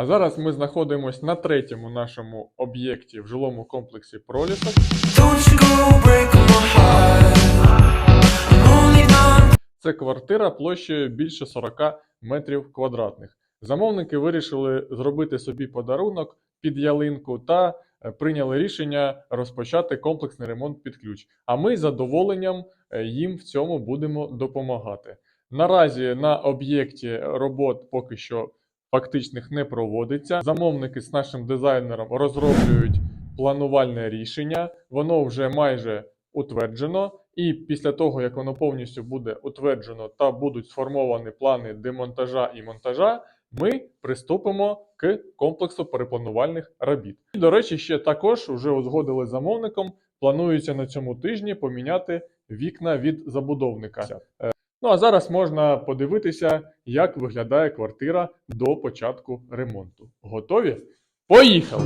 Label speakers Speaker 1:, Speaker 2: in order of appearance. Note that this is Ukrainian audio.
Speaker 1: А зараз ми знаходимося на третьому нашому об'єкті в жилому комплексі Пролісок. Це квартира площею більше 40 метрів квадратних. Замовники вирішили зробити собі подарунок під ялинку та е, прийняли рішення розпочати комплексний ремонт під ключ. А ми з задоволенням е, їм в цьому будемо допомагати. Наразі на об'єкті робот поки що фактичних не проводиться. Замовники з нашим дизайнером розроблюють планувальне рішення. Воно вже майже утверджено. І після того, як воно повністю буде утверджено та будуть сформовані плани демонтажа і монтажа, ми приступимо к комплексу перепланувальних робіт. І, до речі, ще також вже узгодили з замовником. Планується на цьому тижні поміняти вікна від забудовника. Ну а зараз можна подивитися, як виглядає квартира до початку ремонту. Готові? Поїхали!